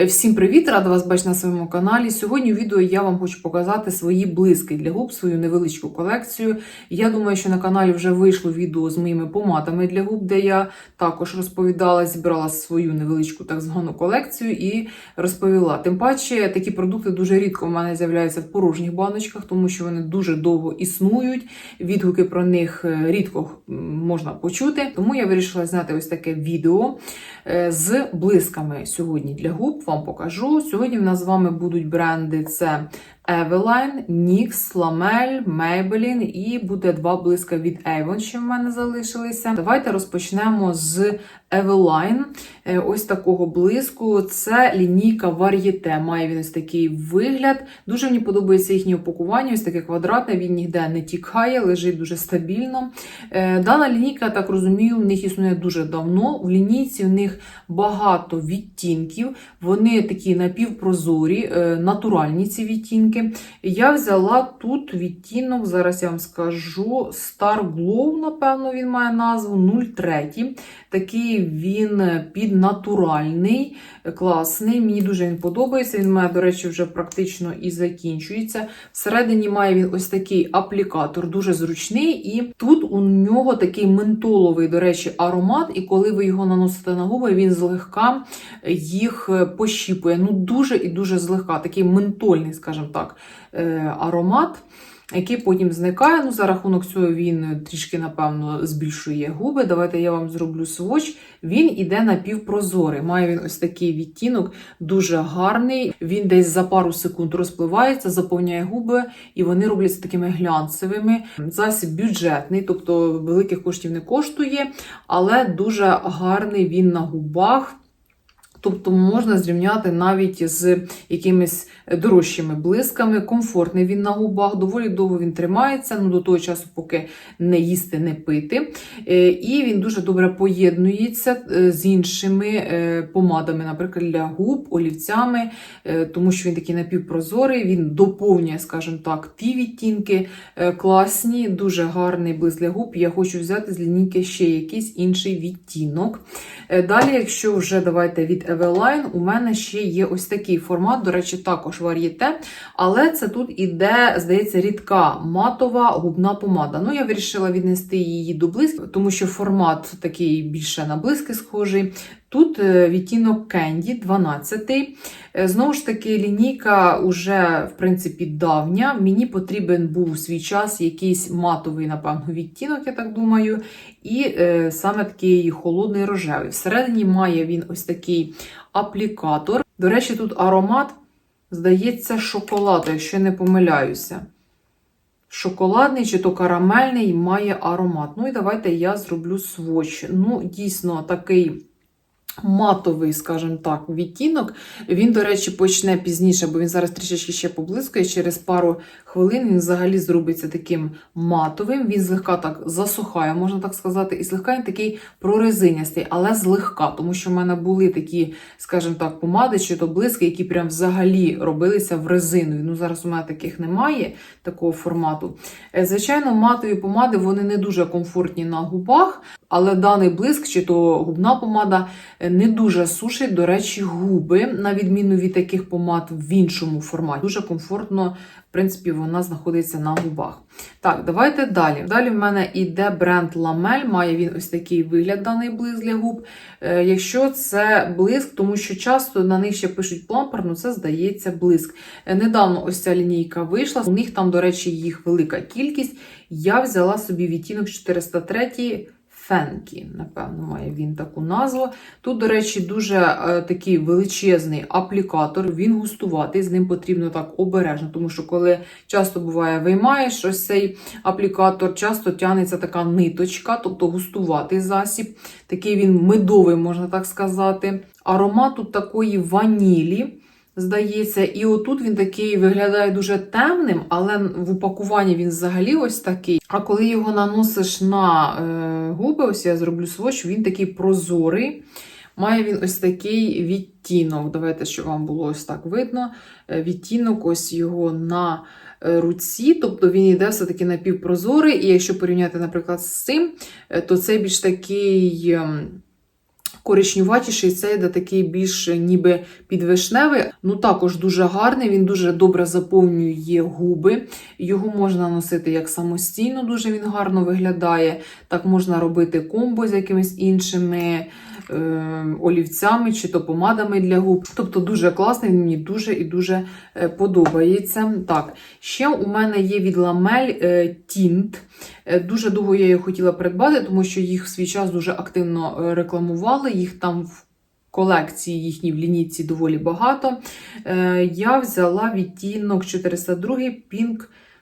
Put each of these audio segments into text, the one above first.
Е, Всім привіт! Рада вас бачити на своєму каналі. Сьогодні у відео я вам хочу показати свої блиски для губ, свою невеличку колекцію. Я думаю, що на каналі вже вийшло відео з моїми помадами для губ, де я також розповідала, зібрала свою невеличку так звану колекцію і розповіла. Тим паче, такі продукти дуже рідко в мене з'являються в порожніх баночках, тому що вони дуже довго існують. Відгуки про них е, рідко можна почути. Тому я вирішила зняти ось таке відео е, з блисками сьогодні для губ. Вам покажу. Сьогодні в нас з вами будуть бренди: це Eveline, NYX, Lamel, Maybelline і буде два блиска від Avon, що в мене залишилися. Давайте розпочнемо з Eveline. Е, Ось такого блиску. Це лінійка Varieté. Має він ось такий вигляд. Дуже мені подобається їхнє упакування, ось таке квадратне, він ніде не тікає, лежить дуже стабільно. Е, Дана лінійка, я так розумію, в них існує дуже давно. В лінійці в них багато відтінків, вони такі напівпрозорі, е, натуральні ці відтінки. Я взяла тут відтінок, зараз я вам скажу, Star Glow, напевно, він має назву 03. Такий він піднатуральний, класний. Мені дуже він подобається. Він має, до речі, вже практично і закінчується. Всередині має він ось такий аплікатор, дуже зручний. І тут у нього такий ментоловий, до речі, аромат. І коли ви його наносите на губи, він злегка їх пощіпує. Ну, дуже і дуже злегка, такий ментольний, скажімо так, е, аромат. Який потім зникає. Ну, за рахунок цього він трішки, напевно, збільшує губи. Давайте я вам зроблю сводч. Він іде напівпрозорий. Має він ось такий відтінок, дуже гарний. Він десь за пару секунд розпливається, заповняє губи, і вони робляться такими глянцевими. Засіб бюджетний, тобто великих коштів не коштує, але дуже гарний він на губах. Тобто можна зрівняти навіть з якимись дорожчими блисками. Комфортний він на губах, доволі довго він тримається, ну до того часу, поки не їсти, не пити. Е, І він дуже добре поєднується е, з іншими е, помадами, наприклад, для губ, олівцями, тому що він такий напівпрозорий, він доповнює, скажімо так, ті відтінки класні, дуже гарний блиск для губ. Я хочу взяти з лінійки ще якийсь інший відтінок. Далі, якщо вже давайте від Eveline, у мене ще є ось такий формат, до речі, також вар'єте, але це тут іде, здається, рідка матова губна помада. Ну, я вирішила віднести її до блиск, тому що формат такий більше на блиски схожий. Тут е, відтінок Candy 12. Е, Знову ж таки, лінійка вже, в принципі, давня. Мені потрібен був у свій час якийсь матовий, напевно, відтінок, я так думаю. І е, саме такий холодний рожевий. Всередині має він ось такий аплікатор. До речі, тут аромат, здається, шоколад, якщо не помиляюся. Шоколадний чи то карамельний має аромат. Ну і давайте я зроблю сводч. Ну, дійсно, такий матовий, скажімо так, відтінок. Він, до речі, почне пізніше, бо він зараз трішечки ще поблискує. Через пару хвилин він взагалі зробиться таким матовим. Він злегка так засухає, можна так сказати, і злегка він такий прорезинястий, але злегка, тому що в мене були такі, скажімо так, помади чи то блиски, які прям взагалі робилися в резину. Ну, зараз у мене таких немає, такого формату. Е, Звичайно, матові помади вони не дуже комфортні на губах, але даний блиск чи то губна помада е, не дуже сушить, до речі, губи, на відміну від таких помад в іншому форматі. Дуже комфортно, в принципі, вона знаходиться на губах. Так, давайте далі. Далі в мене іде бренд Lamel, має він ось такий вигляд, даний блиск для губ. Е, Якщо це блиск, тому що часто на них ще пишуть плампер, ну це здається блиск. Е, Недавно ось ця лінійка вийшла. У них там, до речі, їх велика кількість. Я взяла собі відтінок 403 Фенкі, напевно, має він таку назву. Тут, до речі, дуже е, такий величезний аплікатор, він густуватий, з ним потрібно так обережно, тому що коли часто буває, виймаєш ось цей аплікатор, часто тягнеться така ниточка, тобто густуватий засіб. Такий він медовий, можна так сказати. Аромат тут такої ванілі. Здається, і отут він такий виглядає дуже темним, але в упакуванні він взагалі ось такий. А коли його наносиш на е, губи, ось я зроблю сводч, він такий прозорий. Має він ось такий відтінок. Давайте, щоб вам було ось так видно. Е, Відтінок ось його на е, руці, тобто він йде все-таки напівпрозорий. І якщо порівняти, наприклад, з цим, е, то це більш такий. Коричнюватіший, цей йде такий більш ніби підвишневий. Ну також дуже гарний, він дуже добре заповнює губи. Його можна носити як самостійно, дуже він гарно виглядає. Так можна робити комбо з якимись іншими е, олівцями чи то помадами для губ. Тобто дуже класний, він мені дуже і дуже е, подобається. Так, ще у мене є від ламель е, Тінт. Е, Дуже довго я його хотіла придбати, тому що їх в свій час дуже активно е, рекламували. Їх там в колекції їхній в лінійці доволі багато. Е, Я взяла відтінок 402 Pink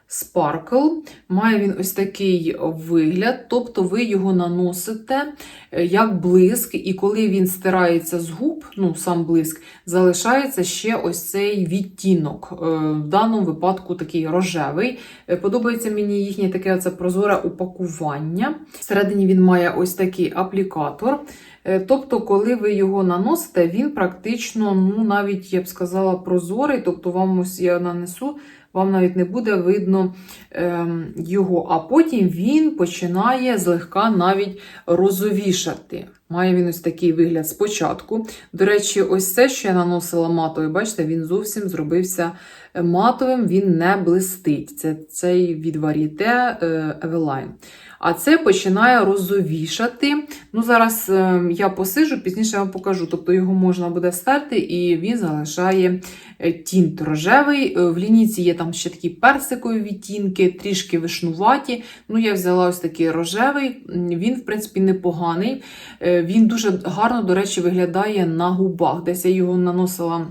Sparkle. Має він ось такий вигляд, тобто ви його наносите е, як блиск, і коли він стирається з губ, ну сам блиск, залишається ще ось цей відтінок. Е, В даному випадку такий рожевий. Е, Подобається мені їхнє таке оце прозоре упакування. Всередині він має ось такий аплікатор. Тобто, коли ви його наносите, він практично, ну навіть я б сказала, прозорий. Тобто, вам ось я нанесу, вам навіть не буде видно ем, його. А потім він починає злегка навіть розовішати. Має він ось такий вигляд спочатку. До речі, ось це, що я наносила матовий, бачите, він зовсім зробився е, матовим, він не блистить. Це цей від Varieté е, Eveline. А це починає розовішати. Ну, зараз е, я посижу, пізніше вам покажу. Тобто його можна буде стерти, і він залишає тінт рожевий. Е, В лінійці є там ще такі персикові відтінки, трішки вишнуваті. Ну, я взяла ось такий рожевий. Він, в принципі, непоганий. Е, Він дуже гарно, до речі, виглядає на губах. Десь я його наносила.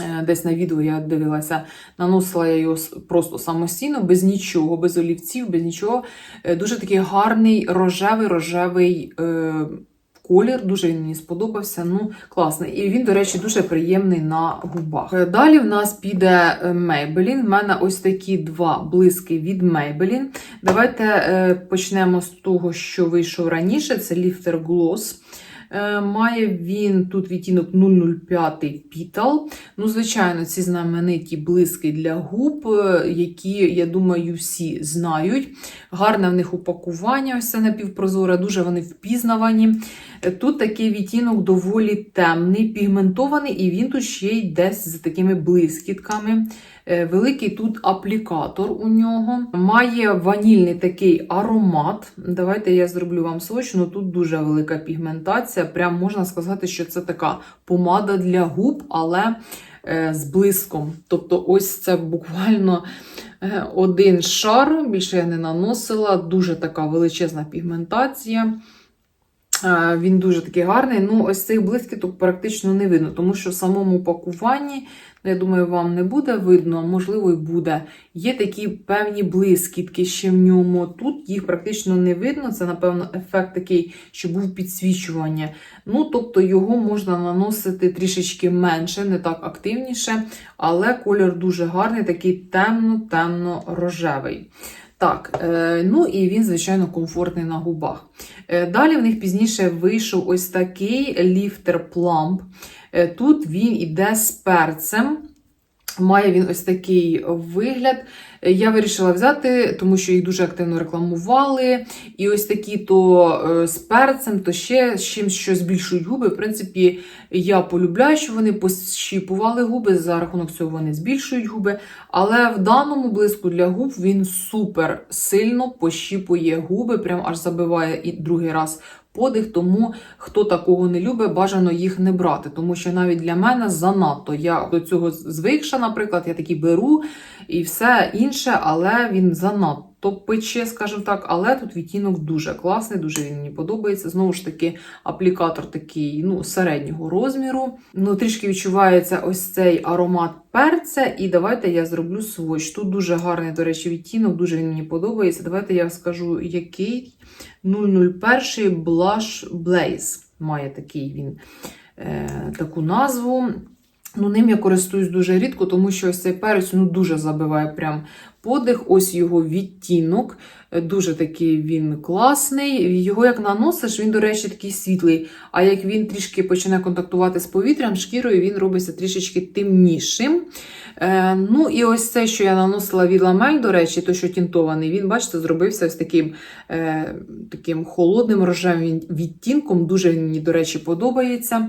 е, Десь на відео я дивилася, наносила я його просто самостійно, без нічого, без олівців, без нічого. Е, Дуже такий гарний рожевий рожевий е, колір. Дуже він мені сподобався. Ну, класний. І він, до речі, дуже приємний на губах. Е, Далі в нас піде е, Maybelline. В мене ось такі два блиски від Maybelline. Давайте е, почнемо з того, що вийшов раніше. Це Lifter Gloss. Має він тут відтінок 005 Petal. Ну, звичайно, ці знамениті блиски для губ, які, я думаю, всі знають. Гарне в них упакування, ось це напівпрозоре, дуже вони впізнавані. Е, Тут такий відтінок доволі темний, пігментований, і він тут ще й десь з такими блискітками. Е, Великий тут аплікатор у нього. Має ванільний такий аромат. Давайте я зроблю вам сводч, ну тут дуже велика пігментація. Прям можна сказати, що це така помада для губ, але е, з блиском. Тобто, ось це буквально один шар, більше я не наносила, дуже така величезна пігментація. Він дуже такий гарний. Ну, ось цих блискіток практично не видно, тому що в самому пакуванні, ну, я думаю, вам не буде видно, можливо, і буде. Є такі певні блискітки ще в ньому. Тут їх практично не видно. Це, напевно, ефект такий, що був підсвічування. Ну, тобто його можна наносити трішечки менше, не так активніше, але колір дуже гарний, такий темно-темно-рожевий. Так, е, ну і він, звичайно, комфортний на губах. Е, Далі в них пізніше вийшов ось такий ліфтер Plump. Е, Тут він іде з перцем. Має він ось такий вигляд. Е, Я вирішила взяти, тому що їх дуже активно рекламували. І ось такі то е, з перцем, то ще з чимось, що збільшують губи. В принципі, я полюбляю, що вони пощіпували губи, за рахунок цього вони збільшують губи. Але в даному блиску для губ він супер сильно пощіпує губи, прям аж забиває і другий раз подих. Тому хто такого не любить, бажано їх не брати. Тому що навіть для мене занадто. Я до цього звикша, наприклад, я такі беру і все інше, але він занадто пече, скажімо так. Але тут відтінок дуже класний, дуже він мені подобається. Знову ж таки, аплікатор такий ну, середнього розміру. Ну, трішки відчувається ось цей аромат перця. І давайте я зроблю сводч. Тут дуже гарний, до речі, відтінок, дуже він мені подобається. Давайте я скажу, який 001 Blush Blaze. Має такий він е, таку назву. Ну, ним я користуюсь дуже рідко, тому що ось цей перець ну, дуже забиває прям подих, ось його відтінок. Е, Дуже такий він класний. Його як наносиш, він, до речі, такий світлий. А як він трішки починає контактувати з повітрям, шкірою, він робиться трішечки темнішим. Е, ну і ось це, що я наносила від ламель, до речі, той, що тінтований, він, бачите, зробився ось таким, е, таким холодним рожевим відтінком. Дуже він мені, до речі, подобається.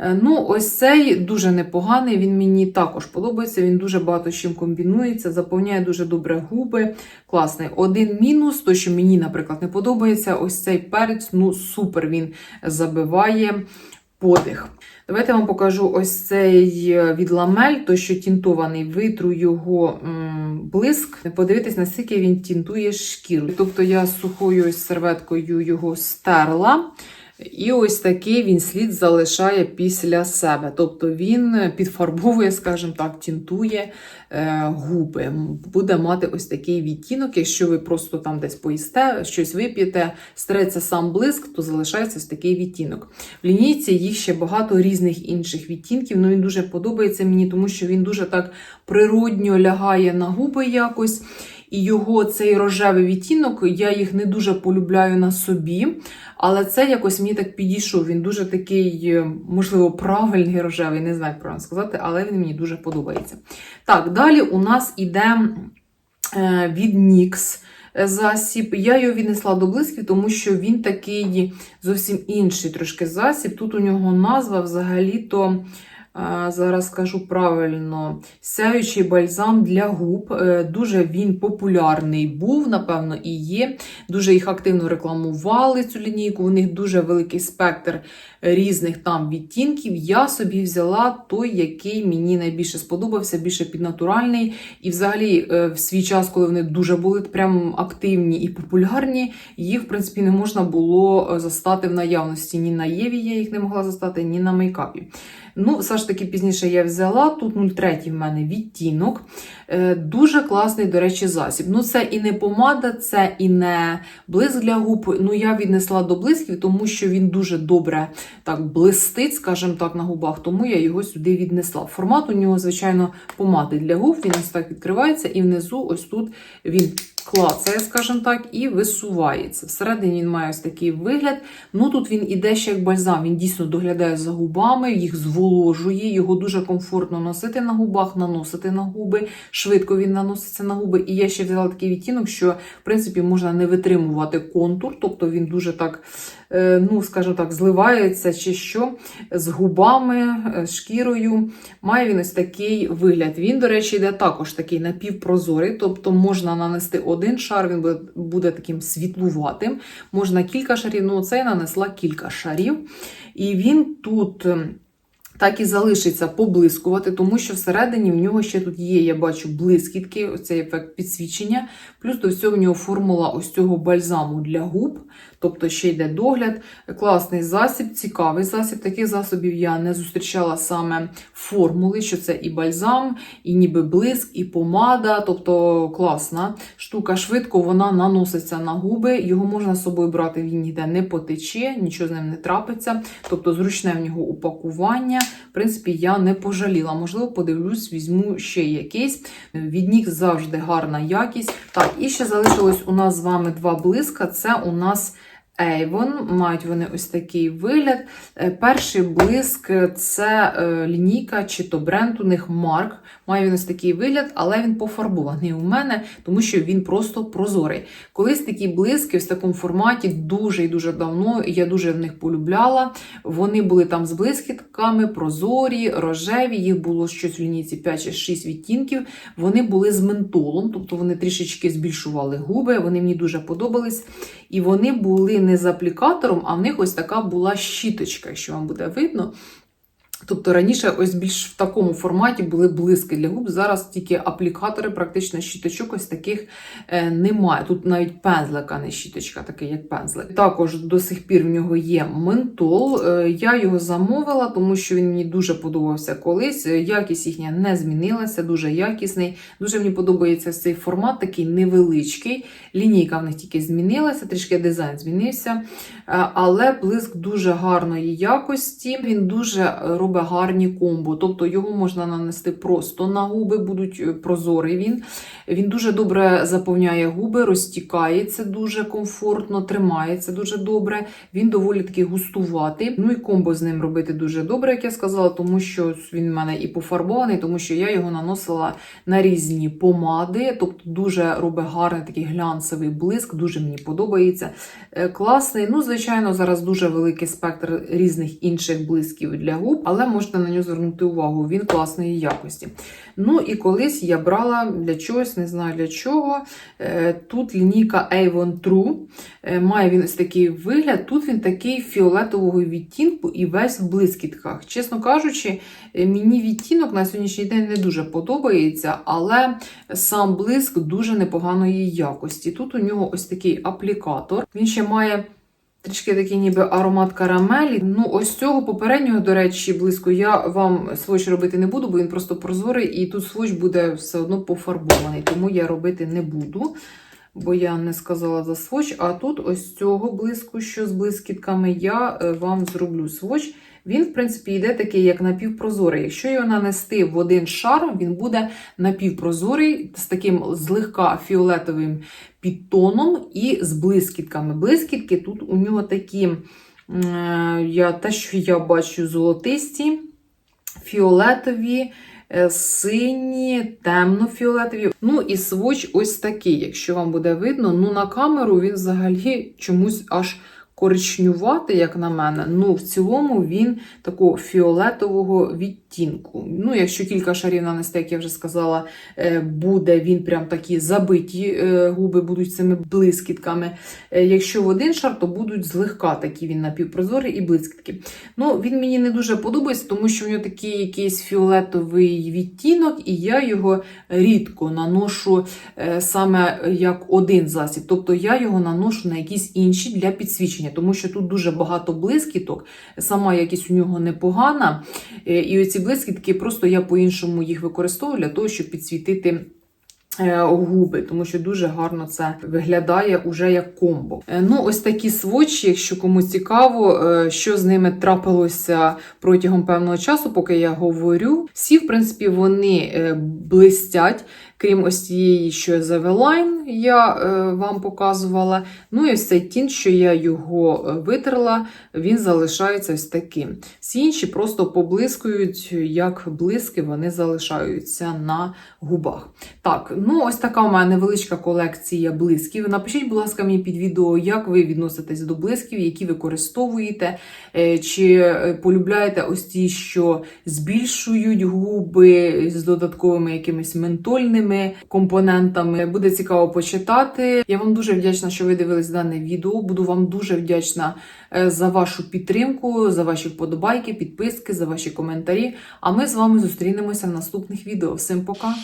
Е, ну, ось цей дуже непоганий, він мені також подобається. Він дуже багато з чим комбінується, заповняє дуже добре губи. Класний. Один мінус, то, що мені, наприклад, не подобається, ось цей перець, ну супер, він забиває подих. Давайте я вам покажу ось цей е, від ламель, той, що тінтований, витру його м, блиск. Подивитись, наскільки він тінтує шкіру. Тобто я сухою ось серветкою його стерла. І ось такий він слід залишає після себе. Тобто він підфарбовує, скажімо так, тінтує е, губи. Буде мати ось такий відтінок. Якщо ви просто там десь поїсте, щось вип'єте, стреться сам блиск, то залишається ось такий відтінок. В лінійці їх ще багато різних інших відтінків. Ну він дуже подобається мені, тому що він дуже так природньо лягає на губи якось. І його цей рожевий відтінок, я їх не дуже полюбляю на собі, але це якось мені так підійшов. Він дуже такий, е, можливо, правильний рожевий, не знаю, як правильно сказати, але він мені дуже подобається. Так, далі у нас іде е, від NYX засіб. Я його віднесла до блисків, тому що він такий зовсім інший трошки засіб. Тут у нього назва взагалі-то. Зараз скажу правильно, сяючий бальзам для губ. Е, Дуже він популярний був, напевно, і є. Дуже їх активно рекламували цю лінійку. У них дуже великий спектр різних там відтінків. Я собі взяла той, який мені найбільше сподобався, більше піднатуральний. І взагалі, е, в свій час, коли вони дуже були прям активні і популярні, їх, в принципі, не можна було е, застати в наявності. Ні на Єві я їх не могла застати, ні на мейкапі. Ну, все ж таки пізніше я взяла. Тут 0,3 в мене відтінок. Е, Дуже класний, до речі, засіб. Ну, це і не помада, це і не блиск для губ. Ну, я віднесла до блисків, тому що він дуже добре так блистить, скажімо так, на губах, тому я його сюди віднесла. Формат у нього, звичайно, помади для губ. Він ось так відкривається, і внизу, ось тут він. Клацає, скажімо так, і висувається. Всередині він має ось такий вигляд. Ну тут він іде ще як бальзам. Він дійсно доглядає за губами, їх зволожує, його дуже комфортно носити на губах, наносити на губи. Швидко він наноситься на губи. І я ще взяла такий відтінок, що в принципі можна не витримувати контур, тобто він дуже так, е, ну скажімо так, зливається чи що з губами, е, шкірою. Має він ось такий вигляд. Він, до речі, йде також такий напівпрозорий, тобто можна нанести один шар, він буде, буде таким світлуватим. Можна кілька шарів, ну це я нанесла кілька шарів. І він тут. ем, Так і залишиться поблискувати, тому що всередині в нього ще тут є, я бачу, блискітки, оцей ефект підсвічення. Плюс до всього в нього формула ось цього бальзаму для губ, тобто ще йде догляд. Класний засіб, цікавий засіб. Таких засобів я не зустрічала саме формули, що це і бальзам, і ніби блиск, і помада. Тобто класна штука. Швидко вона наноситься на губи. Його можна з собою брати, він ніде не потече, нічого з ним не трапиться. Тобто зручне в нього упакування. В принципі, я не пожаліла. Можливо, подивлюсь, візьму ще якийсь. Від них завжди гарна якість. Так, і ще залишилось у нас з вами два блиска. Це у нас Avon. Мають вони ось такий вигляд. Е, Перший блиск це е, лінійка чи то бренд у них Mark. Має він ось такий вигляд, але він пофарбований у мене, тому що він просто прозорий. Колись такі блиски в такому форматі дуже і дуже давно, я дуже в них полюбляла. Вони були там з блискітками, прозорі, рожеві, їх було щось в лінійці 5 чи 6 відтінків. Вони були з ментолом, тобто вони трішечки збільшували губи, вони мені дуже подобались. І вони були не з аплікатором, а в них ось така була щіточка, що вам буде видно. Тобто раніше ось більш в такому форматі були блиски для губ. Зараз тільки аплікатори, практично щіточок ось таких е, немає. Тут навіть пензлик, а не щіточка, такий як пензлик. Також до сих пір в нього є ментол. Е, я його замовила, тому що він мені дуже подобався колись. Е, Якість їхня не змінилася, дуже якісний. Дуже мені подобається цей формат, такий невеличкий. Лінійка в них тільки змінилася, трішки дизайн змінився. Але блиск дуже гарної якості. Він дуже робить робить гарні комбо. Тобто його можна нанести просто на губи, будуть е, прозорий він. Він дуже добре заповняє губи, розтікається дуже комфортно, тримається дуже добре. Він доволі таки густуватий. Ну і комбо з ним робити дуже добре, як я сказала, тому що він в мене і пофарбований, тому що я його наносила на різні помади. Тобто дуже робить гарний такий глянцевий блиск, дуже мені подобається. Е, Класний. Ну, звичайно, зараз дуже великий спектр різних інших блисків для губ, але можете на нього звернути увагу. Він класної якості. Ну і колись я брала для чогось, не знаю для чого. Е, Тут лінійка Avon True. Е, Має він ось такий вигляд. Тут він такий фіолетового відтінку і весь в блискітках. Чесно кажучи, е, мені відтінок на сьогоднішній день не дуже подобається, але сам блиск дуже непоганої якості. Тут у нього ось такий аплікатор. Він ще має. Трішки такий ніби аромат карамелі. Ну, ось цього попереднього, до речі, близько я вам своч робити не буду, бо він просто прозорий, і тут своч буде все одно пофарбований, тому я робити не буду, бо я не сказала за своч. А тут ось цього блиску, що з блискітками, я е, вам зроблю сводч. Він, в принципі, йде такий, як напівпрозорий. Якщо його нанести в один шар, він буде напівпрозорий з таким злегка фіолетовим підтоном і з блискітками. Блискітки тут у нього такі, е, я, те, що я бачу, золотисті, фіолетові. е, Сині, темно-фіолетові. Ну і сводч ось такий, якщо вам буде видно. Ну, на камеру він взагалі чомусь аж коричнюватий, як на мене. Ну, в цілому він такого фіолетового відтінку. Ну, якщо кілька шарів нанести, як я вже сказала, е, буде він прям такі забиті е, губи будуть цими блискітками. Е, Якщо в один шар, то будуть злегка такі він напівпрозорий і блискітки. Ну, він мені не дуже подобається, тому що в нього такий якийсь фіолетовий відтінок, і я його рідко наношу саме як один засіб. Тобто я його наношу на якісь інші для підсвічення, тому що тут дуже багато блискіток, сама якість у нього непогана. І оці блискітки просто я по-іншому їх використовую для того, щоб підсвітити. е, Губи, тому що дуже гарно це виглядає уже як комбо. Е, Ну, ось такі свочі, якщо комусь цікаво, е, що з ними трапилося протягом певного часу, поки я говорю. Всі, в принципі, вони блистять, крім ось цієї, що Zevline я е, вам показувала. Ну і ось цей тінт, що я його е, витерла, він залишається ось таким. Всі інші просто поблискують, як блиски, вони залишаються на губах. Так, ну ось така у мене невеличка колекція блисків. Напишіть, будь ласка, мені під відео, як ви відноситесь до блисків, які використовуєте, е, чи е, полюбляєте ось ті, що збільшують губи з додатковими якимись ментольними компонентами. Буде цікаво почитати. Я вам дуже вдячна, що ви дивились дане відео. Буду вам дуже вдячна е, за вашу підтримку, за ваші вподобайки, підписки, за ваші коментарі. А ми з вами зустрінемося в наступних відео. Всім пока!